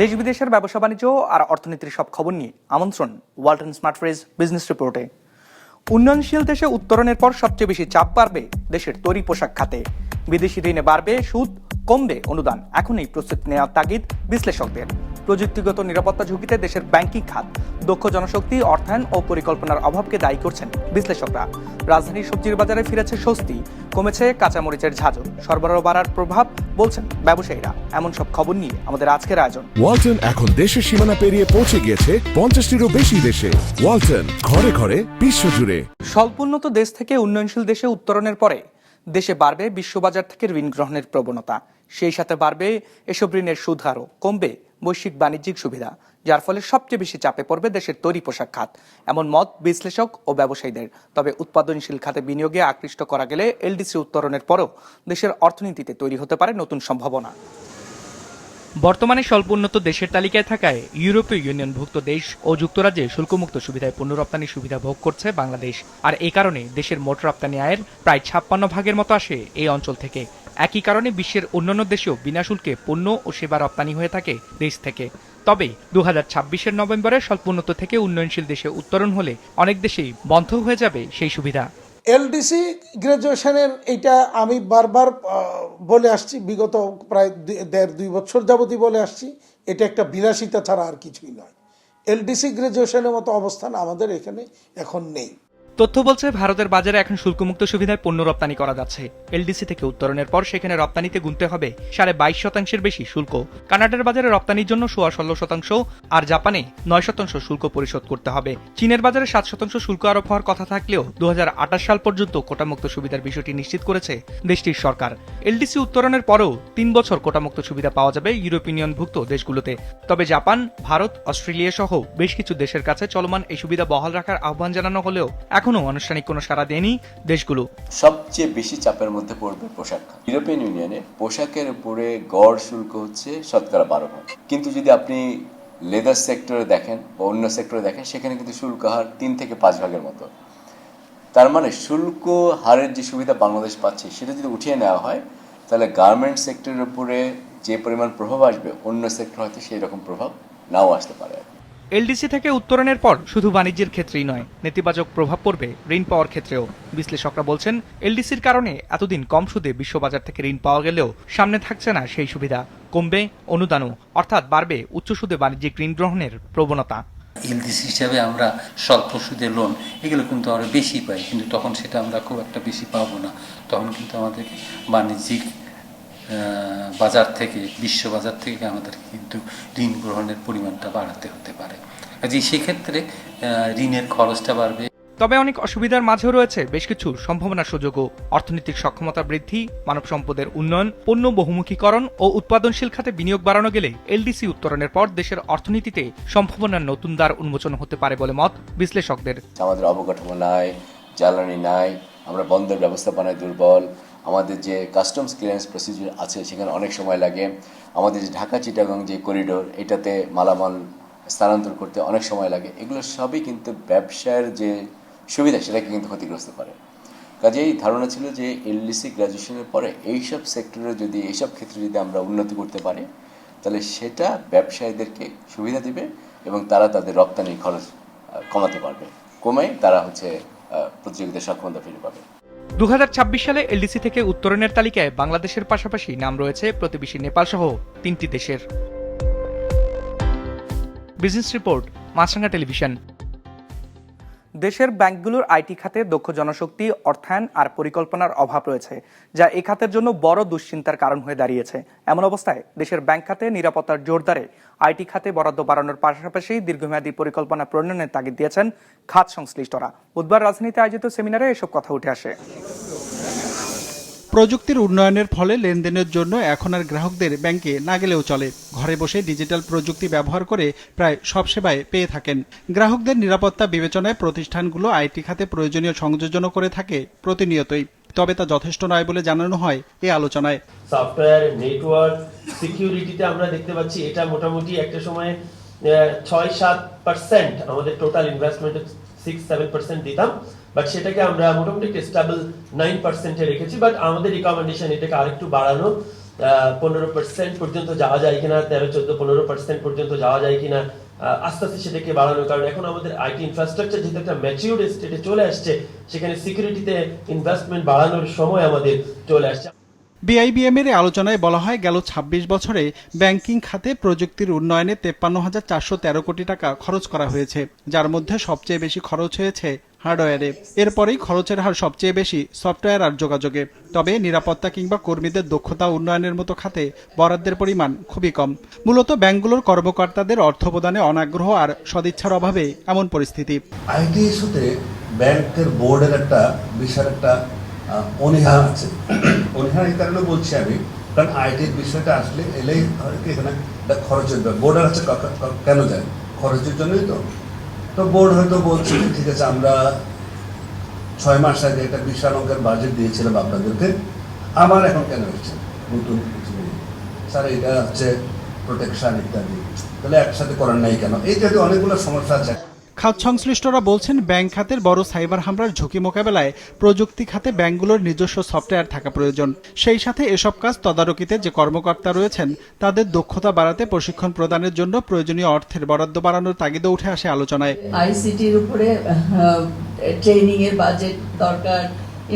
দেশ বিদেশের ব্যবসা বাণিজ্য আর অর্থনীতির সব খবর নিয়ে আমন্ত্রণ ওয়ালটন স্মার্ট ফ্রিজ বিজনেস রিপোর্টে। উন্নয়নশীল দেশে উত্তরণের পর সবচেয়ে বেশি চাপ বাড়বে দেশের তৈরি পোশাক খাতে। বিদেশি ঋণে বাড়বে সুদ, কমবে অনুদান। এখনই প্রস্তুতি নেওয়ার তাগিদ বিশ্লেষকদের। প্রযুক্তিগত নিরাপত্তা ঝুঁকিতে দেশের ব্যাংকিং খাত দক্ষ জনশক্তি অর্থায়ন ও পরিকল্পনার অভাবকে দায়ী করছেন বিশ্লেষকরা। রাজধানীর সবজির বাজারে ফিরেছে স্বস্তি কমেছে কাঁচামরিচের ঝাঁঝর সরবরাহ বাড়ার প্রভাব বলছেন ব্যবসায়ীরা। এমন সব খবর নিয়ে আমাদের আজকের আয়োজন। ওয়ালটন এখন দেশের সীমানা পেরিয়ে পৌঁছে গিয়েছে পঞ্চাশটিরও বেশি দেশে। ওয়ালটন ঘরে ঘরে বিশ্বজুড়ে স্বল্পোন্নত দেশ থেকে উন্নয়নশীল দেশে উত্তরণের পরে দেশে বাড়বে বিশ্ববাজার থেকে ঋণ গ্রহণের প্রবণতা। সেই সাথে বাড়বে এসব ঋণের সুদ হারও। কমবে বৈশ্বিক বাণিজ্যিক সুবিধা, যার ফলে সবচেয়ে বেশি চাপে পড়বে দেশের তৈরি পোশাক খাত। এমন মত বিশ্লেষক ও ব্যবসায়ীদের। তবে উৎপাদনশীল খাতে বিনিয়োগে আকৃষ্ট করা গেলে এলডিসি উত্তরণের পরও দেশের অর্থনীতিতে তৈরি হতে পারে নতুন সম্ভাবনা। বর্তমানে স্বল্প উন্নত দেশের তালিকায় থাকায় ইউরোপীয় ইউনিয়নভুক্ত দেশ ও যুক্তরাজ্যে শুল্কমুক্ত সুবিধায় পণ্য রপ্তানি সুবিধা ভোগ করছে বাংলাদেশ। আর এই কারণে দেশের মোট রপ্তানি আয়ের প্রায় ছাপ্পান্ন ভাগের মতো আসে এই অঞ্চল থেকে। একই কারণে বিশ্বের অন্যান্য দেশেও বিনা শুল্কে পণ্য ও সেবা রপ্তানি হয়ে থাকে দেশ থেকে। তবে দু হাজার ছাব্বিশের নভেম্বরে স্বল্পোন্নত থেকে উন্নয়নশীল দেশে উত্তরণ হলে অনেক দেশেই বন্ধ হয়ে যাবে সেই সুবিধা। এলডিসি গ্রাজুয়েশনের এইটা আমি বারবার বলে আসছি, বিগত প্রায় দেড় দুই বছর যাবতই বলে আসছি, এটা একটা বিলাসিতা ছাড়া আর কিছুই নয়। এলডিসি গ্র্যাজুয়েশনের মতো অবস্থান আমাদের এখানে এখন নেই। তথ্য বলছে, ভারতের বাজারে এখন শুল্কমুক্ত সুবিধায় পণ্য রপ্তানি করা যাচ্ছে। এলডিসি থেকে উত্তরণের পর সেখানে রপ্তানিতে গুনতে হবে সাড়ে বাইশ শতাংশের বেশি শুল্ক। কানাডার বাজারে রপ্তানির জন্য সোয়া ষোলো শতাংশ আর জাপানে নয় শতাংশ শুল্ক পরিশোধ করতে হবে। চীনের বাজারে সাত শতাংশ শুল্ক আরোপ হওয়ার কথা থাকলেও দু হাজার আঠাশ সাল পর্যন্ত কোটামুক্ত সুবিধার বিষয়টি নিশ্চিত করেছে দেশটির সরকার। এলডিসি উত্তরণের পরেও তিন বছর কোটামুক্ত সুবিধা পাওয়া যাবে ইউরোপ ইউনিয়নভুক্ত দেশগুলোতে। তবে জাপান, ভারত, অস্ট্রেলিয়া সহ বেশ কিছু দেশের কাছে চলমান এই সুবিধা বহাল রাখার আহ্বান জানানো হলেও এখনও আনুষ্ঠানিক কোনো সাড়া দেয়নি দেশগুলো। সবচেয়ে বেশি চাপের মধ্যে পড়বে পোশাক খাত। ইউরোপিয়ান ইউনিয়নে পোশাকের উপরে গড় শুল্ক হচ্ছে শতকরা বারো ভাগ কিন্তু যদি আপনি লেদার সেক্টরে দেখেন বা অন্য সেক্টরে দেখেন, সেখানে কিন্তু শুল্ক হার তিন থেকে পাঁচ ভাগের মতো। তার মানে শুল্ক হারের যে সুবিধা বাংলাদেশ পাচ্ছে, সেটা যদি উঠিয়ে নেওয়া হয়, তাহলে গার্মেন্ট সেক্টরের উপরে যে পরিমাণ প্রভাব আসবে, অন্য সেক্টর হয়তো সেই রকম প্রভাব নাও আসতে পারে। এলডিসি থেকে উত্তরণের পর শুধু বাণিজ্যের ক্ষেত্রেই নয়, নেতিবাচক প্রভাব পড়বে ঋণ পাওয়ার ক্ষেত্রেও। বিশ্লেষকরা বলছেন, এলডিসির কারণে এতদিন কম সুদে বিশ্ববাজার থেকে ঋণ পাওয়া গেলেও সামনে থাকছে না সেই সুবিধা। কমবে অনুদানও, অর্থাৎ বাড়বে উচ্চ সুদে বাণিজ্যিক ঋণ গ্রহণের প্রবণতা। এলডিসি হিসাবে আমরা স্বল্প সুদের লোন এগুলো কিন্তু আরও বেশি পাই, কিন্তু তখন সেটা আমরা খুব একটা বেশি পাবো না। তখন কিন্তু আমাদের বাণিজ্যিক বাজার থেকে বিশ্ব বাজার থেকে আমাদের কিন্তু ঋণ গ্রহণের পরিমাণটা বাড়াতে হতে পারে। কাজে সেক্ষেত্রে ঋণের খরচটা বাড়বে। তবে অনেক অসুবিধার মাঝেও রয়েছে বেশ কিছু সম্ভাবনার সুযোগও অর্থনৈতিক সক্ষমতা বৃদ্ধি মানব সম্পদের উন্নয়ন পণ্য বহুমুখীকরণ ও উৎপাদনশীল খাতে বিনিয়োগ বাড়ানো গেলে এলডিসি উত্তরণের পর দেশের অর্থনীতিতে সম্ভাবনার নতুন দ্বার উন্মোচন হতে পারে বলে মত বিশ্লেষকদের। আমাদের অবকাঠামো নাই জ্বালানি নাই আমরা বন্দর ব্যবস্থাপনায় দুর্বল আমাদের যে কাস্টমস ক্লিয়ারেন্স প্রসিডিউর আছে, সেখানে অনেক সময় লাগে। আমাদের যে ঢাকা চিটাগং যে করিডোর এটাতে মালামাল স্থানান্তর করতে অনেক সময় লাগে। এগুলো সবই কিন্তু ব্যবসার যে সুবিধা, সেটাকে কিন্তু ক্ষতিগ্রস্ত করে। কাজেই ধারণা ছিল যে এলডিসি গ্র্যাজুয়েশনের পরে এইসব সেক্টরে যদি, এইসব ক্ষেত্রে যদি আমরা উন্নতি করতে পারি, তাহলে সেটা ব্যবসায়ীদেরকে সুবিধা দিবে এবং তারা তাদের রপ্তানির খরচ কমাতে পারবে। কমে তারা হচ্ছে প্রতিযোগিতার সক্ষমতা ফিরে পাবে। দু হাজার ছাব্বিশ সালে এলডিসি থেকে উত্তরণের তালিকায় বাংলাদেশের পাশাপাশি নাম রয়েছে প্রতিবেশী নেপাল সহ তিনটি দেশের। বিজনেস রিপোর্ট মাছরাঙ্গা টেলিভিশন দেশের ব্যাংকগুলোর আইটি খাতে দক্ষ জনশক্তি, অর্থায়ন আর পরিকল্পনার অভাব রয়েছে, যা এ খাতের জন্য বড় দুশ্চিন্তার কারণ হয়ে দাঁড়িয়েছে। এমন অবস্থায় দেশের ব্যাংক খাতে নিরাপত্তার জোরদারে আইটি খাতে বরাদ্দ বাড়ানোর পাশাপাশি দীর্ঘমেয়াদী পরিকল্পনা প্রণয়নের তাগিদ দিয়েছেন খাত সংশ্লিষ্টরা। বুধবার রাজধানীতে আয়োজিত সেমিনারে এসব কথা উঠে আসে। প্রযুক্তির উন্নয়নের ফলে লেনদেনের জন্য এখন আর গ্রাহকদের ব্যাংকে না গেলেও চলে। ঘরে বসে ডিজিটাল প্রযুক্তি ব্যবহার করে প্রায় সব সেবায় পেয়ে থাকেন। গ্রাহকদের নিরাপত্তা বিবেচনায় প্রতিষ্ঠানগুলো আইটি খাতে প্রয়োজনীয় সংযোজনও করে থাকে প্রতিনিয়তই। তবে তা যথেষ্ট নয় বলে জানানো হয় এ আলোচনায়। সফটওয়্যার, নেটওয়ার্ক, সিকিউরিটিতে আমরা দেখতে পাচ্ছি এটা মোটামুটি একটা সময় ছয় সাত পার্সেন্ট আমাদের total investment six seven percent দিতাম। বাট সেটাকে আমরা মোটামুটি একটা স্টেবল নাইন পার্সেন্টে রেখেছি বাট আমাদের রিকমেন্ডেশন এটাকে আরেকটু বাড়ানো পনেরো পার্সেন্ট পর্যন্ত যাওয়া যায় কিনা, তেরো, চোদ্দ, পনেরো পার্সেন্ট পর্যন্ত যাওয়া যায় কিনা আস্তে আস্তে সেটাকে বাড়ানো। কারণ এখন আমাদের আইটি ইনফ্রাস্ট্রাকচার যেহেতু একটা ম্যাচিউর স্টেটে চলে আসছে, সেখানে সিকিউরিটিতে ইনভেস্টমেন্ট বাড়ানোর সময় আমাদের চলে আসছে। বিআইবিএম এর আলোচনায় বলা হয়, গেল ২৬ বছরে ব্যাংকিং খাতে প্রযুক্তির উন্নয়নে তেপ্পান্ন হাজার চারশো তেরো কোটি টাকা খরচ করা হয়েছে, যার মধ্যে সবচেয়ে বেশি খরচ হয়েছে হার্ডওয়্যারে। এরপরেই খরচের হার সবচেয়ে বেশি সফটওয়্যার আর যোগাযোগে। তবে নিরাপত্তা কিংবা কর্মীদের দক্ষতা উন্নয়নের মতো খাতে বরাদ্দের পরিমাণ খুবই কম। মূলত ব্যাংকগুলোর কর্মকর্তাদের অর্থ প্রদানে অনাগ্রহ আর সদিচ্ছার অভাবে এমন পরিস্থিতি। আইটি ইস্যুতে ব্যাংকের বোর্ডের একটা বিশাল একটা অনীহা আছে। অনীহা এই কারণে বলছি আমি, কারণ আইটির বিষয়টা আসলে এলেই এখানে খরচের বোর্ডের ক- কেন যায়? খরচের জন্যই তো। তো বোর্ড হয়তো বলছে ঠিক আছে, আমরা ছয় মাস আগে একটা বিশাল অঙ্কের বাজেট দিয়েছিলাম আপনাদেরকে। আবার এখন কেন হচ্ছে? নতুন কিছু স্যার, এটা হচ্ছে প্রোটেকশন ইত্যাদি। তাহলে একসাথে করার নাই কেন? এই জাতীয় অনেকগুলো সমস্যা আছে। খাত সংশ্লিষ্টরা বলছেন, ব্যাংক খাতের বড় সাইবার হামলার ঝুঁকি মোকাবেলায় প্রযুক্তি খাতে ব্যাংকগুলোর নিজস্ব সফটওয়্যার থাকা প্রয়োজন। সেই সাথে এসব কাজ তদারকিতে যে কর্মকর্তা রয়েছেন, তাদের দক্ষতা বাড়াতে প্রশিক্ষণ প্রদানের জন্য প্রয়োজনীয় অর্থের বরাদ্দ বাড়ানোর তাগিদে উঠে আসে আলোচনায়। আইসিটির উপরে ট্রেনিং এর বাজেট দরকার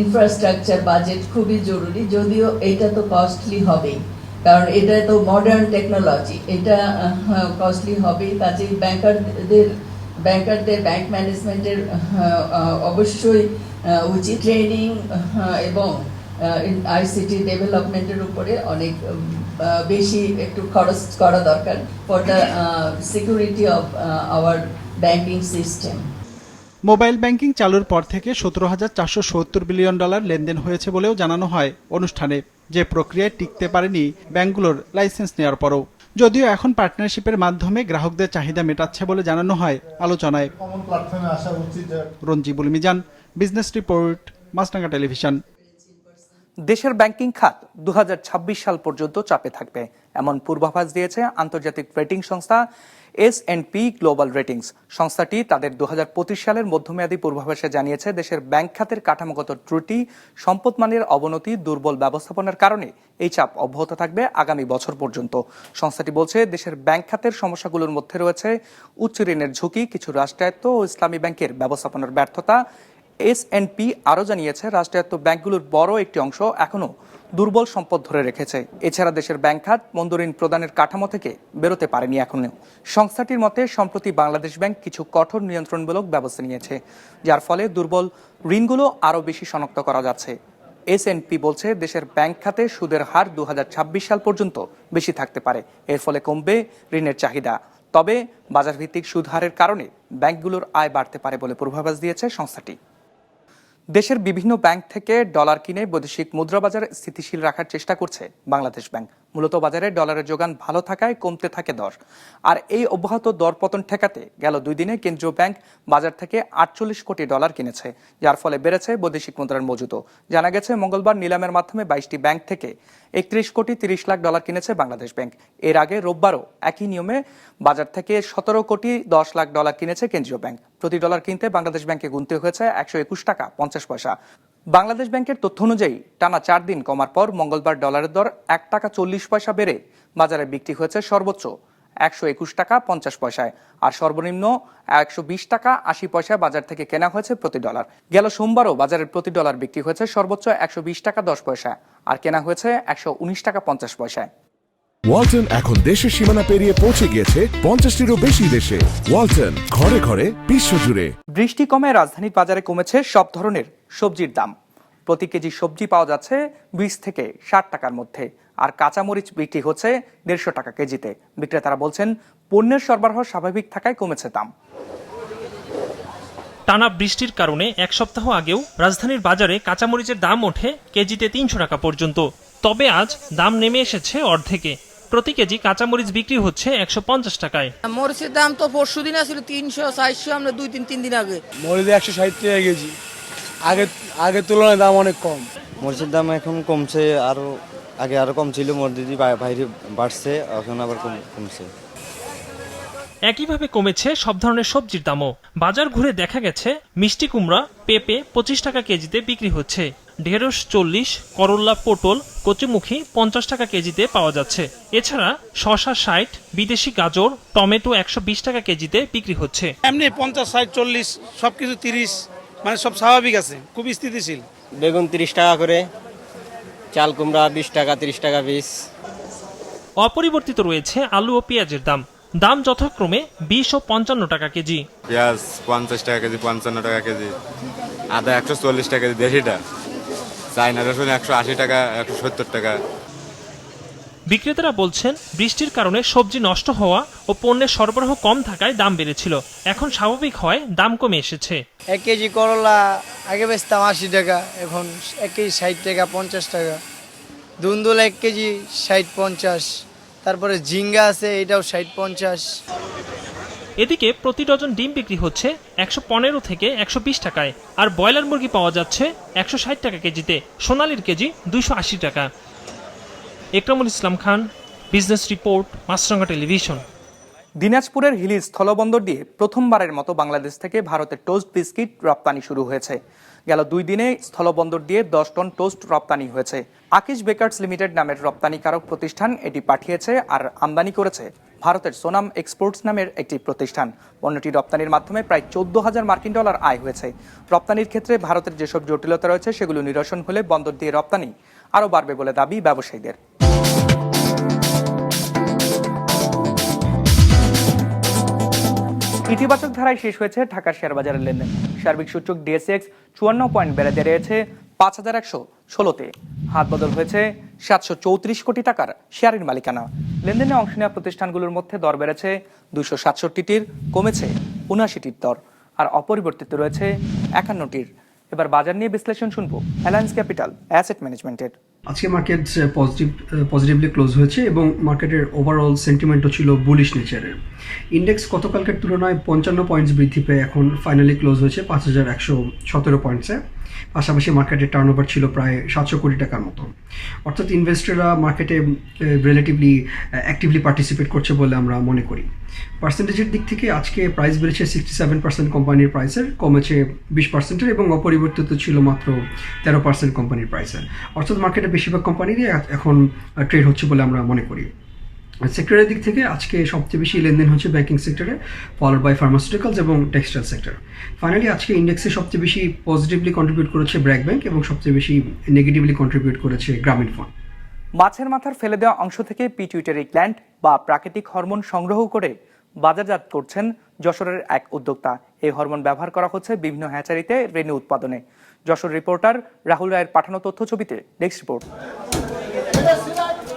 ইনফ্রাস্ট্রাকচার বাজেট খুবই জরুরি, যদিও এটা তো কস্টলি হবেই। কারণ এটা তো মডার্ন টেকনোলজি এটা কস্টলি হবেই, কাজেই ব্যাংকারদের ব্যাংকারদের, ব্যাংক ম্যানেজমেন্টের অবশ্যই উচিত ট্রেনিং এবং আইসিটি ডেভেলপমেন্টের উপরে অনেক বেশি একটু খরচ করা দরকার for the security of our banking system mobile banking চালুর পর থেকে সতেরো হাজার চারশো সত্তর বিলিয়ন ডলার লেনদেন হয়েছে বলেও জানানো হয় অনুষ্ঠানে। যে প্রক্রিয়ায় টিকতে পারেনি ব্যাংকগুলোর লাইসেন্স নেওয়ার পরও। যদিও এখন পার্টনারশিপের মাধ্যমে গ্রাহকদের চাহিদা মেটাচ্ছে বলে জানানো হয় আলোচনায়। কমন প্ল্যাটফর্মে আসা উচিত যে Ranjibul Mizan business report Maasranga television দেশের ব্যাংকিং খাত দু হাজার ছাব্বিশ সাল পর্যন্ত চাপে থাকবে। এমন পূর্বাভাস দিয়েছে আন্তর্জাতিক রেটিং সংস্থা S and P global ratings সংস্থাটি তাদের দু হাজার পঁচিশ সালের মধ্যমেয়াদী পূর্বাভাসে জানিয়েছে, দেশের ব্যাংক খাতের কাঠামোগত ত্রুটি সম্পদমানের অবনতি, দুর্বল ব্যবস্থাপনার কারণে এই চাপ অব্যাহত থাকবে আগামী বছর পর্যন্ত। সংস্থাটি বলছে, দেশের ব্যাংক খাতের সমস্যাগুলোর মধ্যে রয়েছে উচ্চ ঋণের ঝুঁকি, কিছু রাষ্ট্রায়ত্ত ও ইসলামী ব্যাংকের ব্যবস্থাপনার ব্যর্থতা। এস পি আরও জানিয়েছে, রাষ্ট্রায়ত্ত ব্যাংকগুলোর বড় একটি অংশ এখনও দুর্বল সম্পদ ধরে রেখেছে। এছাড়া দেশের ব্যাংক খাত মন্দরিন প্রদানের কাঠামো থেকে বেরোতে পারেনি এখনও। সংস্থাটির মতে, সম্প্রতি বাংলাদেশ ব্যাংক কিছু কঠোর নিয়ন্ত্রণমূলক ব্যবস্থা নিয়েছে, যার ফলে দুর্বল ঋণগুলো আরও বেশি শনাক্ত করা যাচ্ছে। এসএনপি বলছে, দেশের ব্যাংক খাতে সুদের হার দু হাজার ছাব্বিশ সাল পর্যন্ত বেশি থাকতে পারে। এর ফলে কমবে ঋণের চাহিদা। তবে বাজারভিত্তিক সুদ হারের কারণে ব্যাংকগুলোর আয় বাড়তে পারে বলে পূর্বাভাস দিয়েছে সংস্থাটি। দেশের বিভিন্ন ব্যাংক থেকে ডলার কিনে বৈদেশিক মুদ্রা বাজার স্থিতিশীল রাখার চেষ্টা করছে বাংলাদেশ ব্যাংক। মূলত বাজারে ডলারের যোগান ভালো থাকায় কমতে থাকে দর। আর এই অব্যাহত দরপতন ঠেকাতে গেল দুই দিনে কেন্দ্রীয় ব্যাংক বাজার থেকে আটচল্লিশ কোটি ডলার কিনেছে, যার ফলে বেড়েছে বৈদেশিক মুদ্রার মজুদও জানা গেছে, মঙ্গলবার নিলামের মাধ্যমে বাইশটি ব্যাংক থেকে একত্রিশ কোটি তিরিশ লাখ ডলার কিনেছে বাংলাদেশ ব্যাংক। এর আগে রোববারও একই নিয়মে বাজার থেকে সতেরো কোটি দশ লাখ ডলার কিনেছে কেন্দ্রীয় ব্যাংক। প্রতি ডলার কিনতে বাংলাদেশ ব্যাংকে গুনতে হয়েছে একশো একুশ টাকা পঞ্চাশ পয়সা। বাংলাদেশ ব্যাংকের তথ্য অনুযায়ী, টানা চার দিন কমার পর মঙ্গলবার ডলারের দর এক টাকা চল্লিশ পয়সা বেড়ে বাজারে বিক্রি হয়েছে সর্বোচ্চ একশো একুশ টাকা পঞ্চাশ পয়সায়। আর সর্বনিম্ন একশো বিশ টাকা আশি পয়সা বাজার থেকে কেনা হয়েছে প্রতি ডলার। গেল সোমবারও বাজারের প্রতি ডলার বিক্রি হয়েছে সর্বোচ্চ একশো বিশ টাকা দশ পয়সা আর কেনা হয়েছে একশো উনিশ টাকা পঞ্চাশ পয়সায়। ওয়ালটন এখন দেশের সীমানা পেরিয়ে পৌঁছে গিয়েছে পঞ্চাশটিরও বেশি দেশে। ওয়ালটন ঘরে ঘরে বিশ্বজুড়ে বৃষ্টি কমে রাজধানীর বাজারে কমেছে সব ধরনের সবজির দাম। প্রতি কেজি সবজি পাওয়া যাচ্ছে বিশ থেকে ষাট টাকার মধ্যে। আর কাঁচামরিচ বিক্রি হচ্ছে দেড়শো টাকা কেজিতে। বিক্রেতারা বলছেন পণ্যের সরবরাহ স্বাভাবিক থাকায় কমেছে দাম। টানা বৃষ্টির কারণে এক সপ্তাহ আগেও রাজধানীর বাজারে কাঁচামরিচের দাম ওঠে কেজিতে তিনশো টাকা পর্যন্ত। তবে আজ দাম নেমে এসেছে অর্ধেকে। প্রতি কেজি কাঁচামরিচ বিক্রি হচ্ছে একশো পঞ্চাশ টাকায়। মরিচের দাম তো পরশু দিন ছিল তিনশো চারশো আমরা দুই তিন তিন দিন আগে। মরিচ একশো ষাট টাকা কেজি। আগে আগের তুলনায় দাম অনেক কম। মরিচের দাম এখন কমছে আরও আগে আরও কম ছিল মরিচি বাইরে বাড়ছে এখন আবার কমছে। একইভাবে কমেছে সব ধরনের সবজির দামও। বাজার ঘুরে দেখা গেছে মিষ্টি কুমড়া পেঁপে পঁচিশ টাকা কেজিতে বিক্রি হচ্ছে। ঢেঁড়স চল্লিশ করল্লা পটল কচুমুখী পঞ্চাশ টাকা কেজিতে পাওয়া যাচ্ছে। এছাড়া শশা ষাট বিদেশি গাজর টমেটো একশো বিশ টাকা কেজিতে বিক্রি হচ্ছে। এমনি পঞ্চাশ ষাট চল্লিশ সব কিছু তিরিশ মানে সব স্বাভাবিক আছে খুব স্থিতিশীল। বেগুন তিরিশ টাকা করে চাল কুমড়া বিশ টাকা তিরিশ টাকা পিস। অপরিবর্তিত রয়েছে আলু ও পেঁয়াজের দাম। দাম যথাক্রমে বিশ ও পঞ্চান্ন টাকা কেজি। পেঁয়াজ পঞ্চাশ টাকা কেজি পঞ্চান্ন টাকা কেজি আদা একশো চল্লিশ টাকা কেজি দেশিটা। চাইনা রসুন একশো আশি টাকা একশো সত্তর টাকা। বিক্রেতারা বলছেন বৃষ্টির কারণে সবজি নষ্ট হওয়া ও পণ্যের সরবরাহ কম থাকায় দাম বেড়েছিল। এখন স্বাভাবিক হয় দাম কমে এসেছে। এক কেজি করলা আগে বেচতাম আশি টাকা এখন এক কেজি ষাট টাকা পঞ্চাশ টাকা। ধুন্দুল এক কেজি ষাট পঞ্চাশ তারপরে ঝিঙ্গা আছে এটাও ষাট পঞ্চাশ। এদিকে প্রতি ডজন ডিম বিক্রি হচ্ছে একশো পনেরো থেকে একশো বিশ টাকায়, আর ব্রয়লার মুরগি পাওয়া যাচ্ছে একশো ষাট টাকা কেজিতে, সোনালির কেজি দুইশো আশি টাকা। Ekramul Islam Khan, business report, Maasranga television. দিনাজপুরের হিলি স্থলবন্দর দিয়ে প্রথমবারের মতো বাংলাদেশ থেকে ভারতের টোস্ট বিস্কিট রপ্তানি শুরু হয়েছে। গেল দুই দিনে স্থলবন্দর দিয়ে দশ টন টোস্ট রপ্তানি হয়েছে। আকিশ বেকার্স লিমিটেড নামের রপ্তানিকারক প্রতিষ্ঠান এটি পাঠিয়েছে আর আমদানি করেছে ভারতের সোনাম এক্সপোর্টস নামের একটি প্রতিষ্ঠান। পণ্যটি রপ্তানির মাধ্যমে প্রায় চোদ্দ হাজার মার্কিন ডলার আয় হয়েছে। রপ্তানির ক্ষেত্রে ভারতের যেসব জটিলতা রয়েছে, সেগুলো নিরসন হলে বন্দর দিয়ে রপ্তানি আরও বাড়বে বলে দাবি ব্যবসায়ীদের। ইতিবাচক ধারায় শেষ হয়েছে ঢাকার শেয়ার বাজারের লেনদেন। সার্বিক সূচক ডিএসএক্স চুয়ান্ন পয়েন্ট বেড়ে দাঁড়িয়েছে পাঁচ হাজার একশো ষোলোতে। হাত বদল হয়েছে সাতশো চৌত্রিশ কোটি টাকার শেয়ারের মালিকানা। লেনদেনে অংশ নেওয়া প্রতিষ্ঠানগুলোর মধ্যে দর বেড়েছে দুশো সাতষট্টিটির, কমেছে উনআশিটির দর, আর অপরিবর্তিত রয়েছে একান্নটির। এবার বাজার নিয়ে বিশ্লেষণ শুনব অ্যালায়েন্স ক্যাপিটাল অ্যাসেট ম্যানেজমেন্টের। আজকে মার্কেট পজিটিভ পজিটিভলি ক্লোজ হয়েছে এবং মার্কেটের ওভারঅল সেন্টিমেন্টও ছিল বুলিশ নেচারের ইন্ডেক্স গতকালকের তুলনায় পঞ্চান্ন পয়েন্টস বৃদ্ধি পেয়ে এখন ফাইনালি ক্লোজ হয়েছে পাঁচ হাজার একশো সতেরো পয়েন্টসে পাশাপাশি মার্কেটের টার্নওভার ছিল প্রায় সাতশো কোটি টাকার মতো। অর্থাৎ ইনভেস্টররা মার্কেটে রিলেটিভলি অ্যাক্টিভলি পার্টিসিপেট করছে বলে আমরা মনে করি। পার্সেন্টেজের দিক থেকে আজকে প্রাইস বেড়েছে সিক্সটি সেভেন পার্সেন্ট কোম্পানির প্রাইসের কমেছে বিশ পার্সেন্টের এবং অপরিবর্তিত ছিল মাত্র তেরো পার্সেন্ট কোম্পানির প্রাইসের অর্থাৎ মার্কেটে বেশিরভাগ কোম্পানিরই এখন ট্রেড হচ্ছে বলে আমরা মনে করি। সেক্টরের দিক থেকে আজকে সবচেয়ে বেশি লেনদেন হচ্ছে ব্যাংকিং সেক্টরে ফলোড বাই ফার্মাসিউটিক্যালস এবং টেক্সটাইল সেক্টর ফাইনালি আজকে ইন্ডেক্সে সবচেয়ে বেশি পজিটিভলি কন্ট্রিবিউট করেছে ব্র্যাক ব্যাংক এবং সবচেয়ে বেশি নেগেটিভলি কন্ট্রিবিউট করেছে গ্রামীণ ফোন মাছের মাথার ফেলে দেওয়া অংশ থেকে পিটুইটারি গ্ল্যান্ড বা প্রাকৃতিক হরমোন সংগ্রহ করে বাজারজাত করছেন যশোরের এক উদ্যোক্তা। এই হরমোন ব্যবহার করা হচ্ছে বিভিন্ন হ্যাচারিতে রেণু উৎপাদনে। যশোর রিপোর্টার রাহুল রায়ের পাঠানো তথ্য ছবিতে নেক্সট রিপোর্ট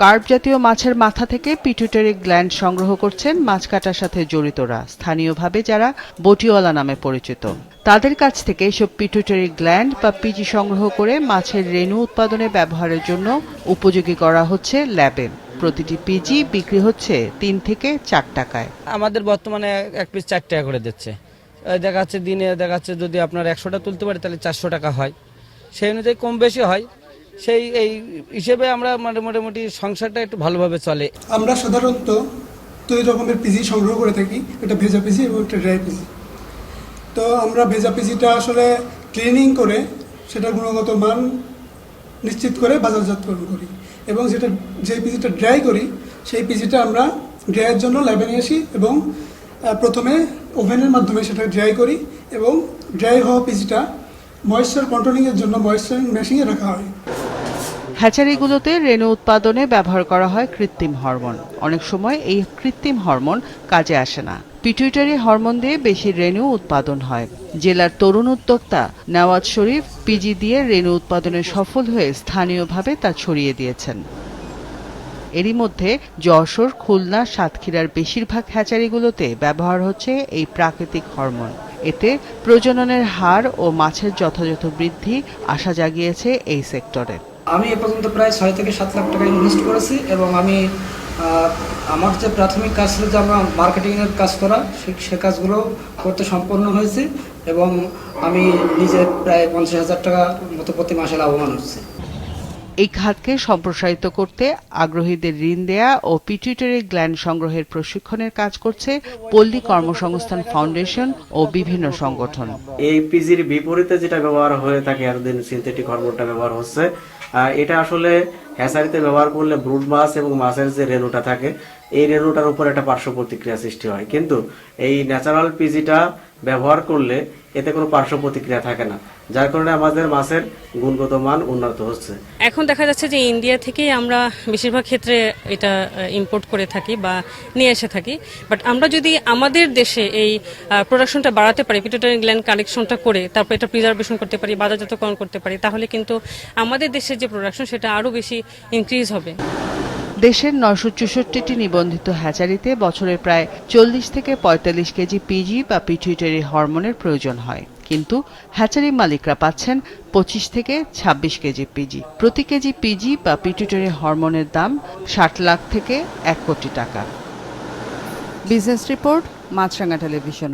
কার্প জাতীয় মাছের মাথা থেকে পিটুটারি গ্ল্যান্ড সংগ্রহ করছেন মাছ কাটার সাথে জড়িতরা, স্থানীয়ভাবে যারা বটিওয়ালা নামে পরিচিত। তাদের কাছ থেকে এসব পিটুটারি গ্ল্যান্ড বা পিজি সংগ্রহ করে মাছের রেণু উৎপাদনে ব্যবহারের জন্য উপযোগী করা হচ্ছে ল্যাবে। প্রতিটি পিজি বিক্রি হচ্ছে তিন থেকে চার টাকায়। আমাদের বর্তমানে এক পিস চার টাকা করে দিচ্ছে। দেখা যাচ্ছে দিনে দেখা যাচ্ছে যদি আপনার একশোটা তুলতে পারে তাহলে চারশো টাকা হয়। সেই অনুযায়ী কম বেশি হয়। সেই এই হিসেবে আমরা মানে মোটামুটি সংসারটা একটু ভালোভাবে চলে। আমরা সাধারণত দুই রকমের পিজি সংগ্রহ করে থাকি। একটা ভেজা পিজি এবং একটা ড্রাই পিজি তো আমরা ভেজা পিজিটা আসলে ক্লিনিং করে সেটা গুণগত মান নিশ্চিত করে বাজারজাতকরণ করি। এবং যেটা যে পিজিটা ড্রাই করি, সেই পিজিটা আমরা ড্রাইয়ের জন্য ল্যাবে নিয়ে আসি এবং প্রথমে ওভেনের মাধ্যমে সেটা ড্রাই করি এবং ড্রাই হওয়া পিজিটা ময়েশ্চার কন্ট্রোলিংয়ের জন্য ময়েশ্চারিং মেশিনে রাখা হয়। হ্যাচারিগুলোতে রেণু উৎপাদনে ব্যবহার করা হয় কৃত্রিম হরমোন। অনেক সময় এই কৃত্রিম হরমোন কাজে আসে না। পিটুইটারি হরমোন দিয়ে বেশি রেণু উৎপাদন হয়। জেলার তরুণ উদ্যোক্তা নওয়াজ শরীফ পিজি দিয়ে রেণু উৎপাদনে সফল হয়ে স্থানীয়ভাবে তা ছড়িয়ে দিয়েছেন। এরই মধ্যে যশোর, খুলনা, সাতক্ষীরার বেশিরভাগ হ্যাচারিগুলোতে ব্যবহার হচ্ছে এই প্রাকৃতিক হরমোন। এতে প্রজননের হার ও মাছের যথাযথ বৃদ্ধি আশা জাগিয়েছে এই সেক্টরে। আমি এ পর্যন্ত প্রায় ছয় থেকে সাত লাখ টাকা ইনভেস্ট করেছি এবং আমি আহ, আমার যে প্রাথমিক কাজ ছিল যে আমরা মার্কেটিংয়ের কাজ করা সে- সে কাজগুলো করতে সম্পন্ন হয়েছে এবং আমি নিজে প্রায় পঞ্চাশ হাজার টাকা মতো প্রতি মাসে লাভবান হচ্ছে। এই খাতকে সম্প্রসারিত করতে আগ্রহীদের ঋণ দেয়া ও পিটুইটারি গ্ল্যান্ড সংগ্রহের প্রশিক্ষণের কাজ করছে পল্লী কর্মসংস্থান ফাউন্ডেশন ও বিভিন্ন সংগঠন। এই পিজির বিপরীতে যেটা ব্যবহার হয়ে থাকে এতদিন সিনথেটিক হরমোনটা ব্যবহার হচ্ছে এটা আসলে হ্যাচারিতে ব্যবহার করলে ব্রুড মাছ এবং মাছের যে রেণুটা থাকে এই রেণুটার উপর একটা পার্শ্ব প্রতিক্রিয়া সৃষ্টি হয়। কিন্তু এই ন্যাচারাল পিজিটা ব্যবহার করলে এতে কোনো পার্শ্ব প্রতিক্রিয়া থাকে না। যার কারণে আমাদের মাছের গুণগত মান উন্নত হচ্ছে। এখন দেখা যাচ্ছে যে ইন্ডিয়া থেকেই আমরা বেশিরভাগ ক্ষেত্রে এটা ইম্পোর্ট করে থাকি বা নিয়ে এসে থাকি। বাট আমরা যদি আমাদের দেশে এই প্রোডাকশনটা বাড়াতে পারি পিটুটারি গ্ল্যান্ড কালেকশনটা করে, তারপর এটা প্রিজার্ভেশন করতে পারি, বাজারজাতকরণ করতে পারি, তাহলে কিন্তু আমাদের দেশের যে প্রোডাকশন সেটা আরও বেশি ইনক্রিজ হবে। দেশের নয়শো চৌষট্টিটি নিবন্ধিত হ্যাচারিতে বছরে প্রায় চল্লিশ থেকে পঁয়তাল্লিশ কেজি পিজি বা পিটুইটারি হরমোনের প্রয়োজন হয়। কিন্তু হ্যাচারি মালিকরা পাচ্ছেন পঁচিশ থেকে ২৬ কেজি পিজি প্রতি কেজি পিজি বা পিটুইটারি হরমোনের দাম ষাট লাখ থেকে এক কোটি টাকা। Business report Maasranga television.